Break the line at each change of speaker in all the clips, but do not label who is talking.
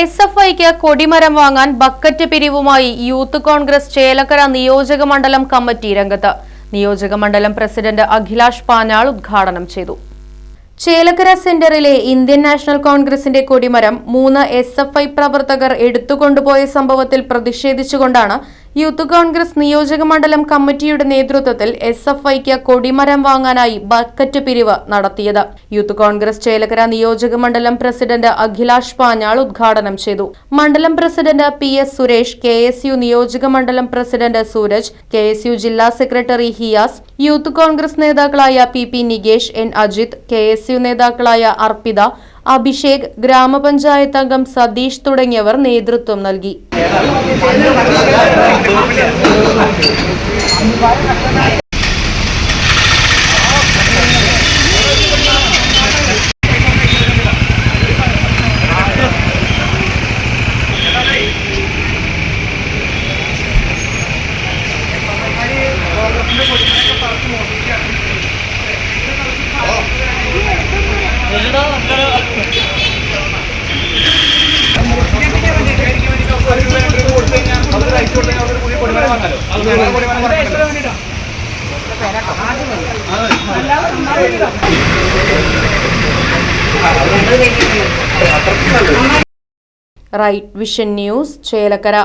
S F ഐക്ക് കൊടിമരം വാങ്ങാൻ ബക്കറ്റ് പിരിവുമായി യൂത്ത് കോൺഗ്രസ് ചേലക്കര നിയോജക മണ്ഡലം കമ്മിറ്റി രംഗത്ത്. നിയോജക മണ്ഡലം പ്രസിഡന്റ് അഖിലാഷ് പാനാൾ ഉദ്ഘാടനം ചെയ്തു. ചേലക്കര സെന്ററിലെ ഇന്ത്യൻ നാഷണൽ കോൺഗ്രസിന്റെ കൊടിമരം മൂന്ന് എസ് എഫ് ഐ പ്രവർത്തകർ എടുത്തുകൊണ്ടുപോയ സംഭവത്തിൽ പ്രതിഷേധിച്ചുകൊണ്ടാണ് യൂത്ത് കോൺഗ്രസ് നിയോജക മണ്ഡലം കമ്മിറ്റിയുടെ നേതൃത്വത്തിൽ എസ് എഫ് ഐക്ക് കൊടിമരം വാങ്ങാനായി ബക്കറ്റ് പിരിവ് നടത്തിയത്. യൂത്ത് കോൺഗ്രസ് ചേലക്കര നിയോജക മണ്ഡലം പ്രസിഡന്റ് അഖിലാഷ് പാഞ്ഞാൾ ഉദ്ഘാടനം ചെയ്തു. മണ്ഡലം president P S Suresh K S U നിയോജക മണ്ഡലം president Sooraj K S U ജില്ലാ സെക്രട്ടറി ഹിയാസ് യൂത്ത് കോൺഗ്രസ് നേതാക്കളായ P P Nikesh N Ajith K S U നേതാക്കളായ അർപ്പിത അഭിഷേക് ഗ്രാമപഞ്ചായത്ത് അംഗം സതീഷ് തുടങ്ങിയവർ നേതൃത്വം നൽകി. റൈറ്റ് വിഷൻ ന്യൂസ് ചേലക്കര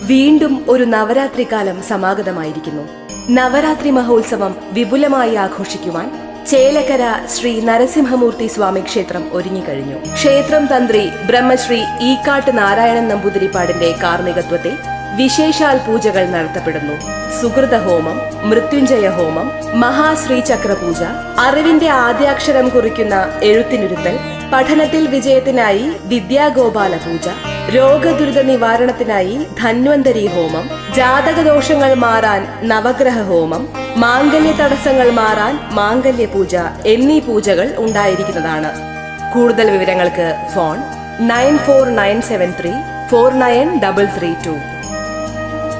വീണ്ടും ഒരു നവരാത്രി കാലം സമാഗതമായിരിക്കുന്നു. നവരാത്രി മഹോത്സവം വിപുലമായി ആഘോഷിക്കുവാൻ ചേലക്കര ശ്രീ നരസിംഹമൂർത്തി സ്വാമി ക്ഷേത്രം ഒരുങ്ങിക്കഴിഞ്ഞു ക്ഷേത്രം തന്ത്രി ബ്രഹ്മശ്രീ ഈക്കാട്ട് നാരായണൻ നമ്പൂതിരിപ്പാടിന്റെ കാർമ്മികത്വത്തിൽ വിശേഷാൽ പൂജകൾ നടത്തപ്പെടുന്നു. സുഹൃത ഹോമം മൃത്യുഞ്ജയ ഹോമം മഹാശ്രീചക്ര പൂജ അറിവിന്റെ ആദ്യാക്ഷരം കുറിക്കുന്ന എഴുത്തിനിരുത്തൽ പഠനത്തിൽ വിജയത്തിനായി വിദ്യാഗോപാല പൂജ രോഗദുരിത നിവാരണത്തിനായി ധന്വന്തരി ഹോമം ജാതകദോഷങ്ങൾ മാറാൻ നവഗ്രഹ ഹോമം മാംഗല്യ തടസ്സങ്ങൾ മാറാൻ മാംഗല്യ പൂജ എന്നീ പൂജകൾ ഉണ്ടായിരിക്കുന്നതാണ്. കൂടുതൽ വിവരങ്ങൾക്ക് phone nine four nine seven three four nine double three two.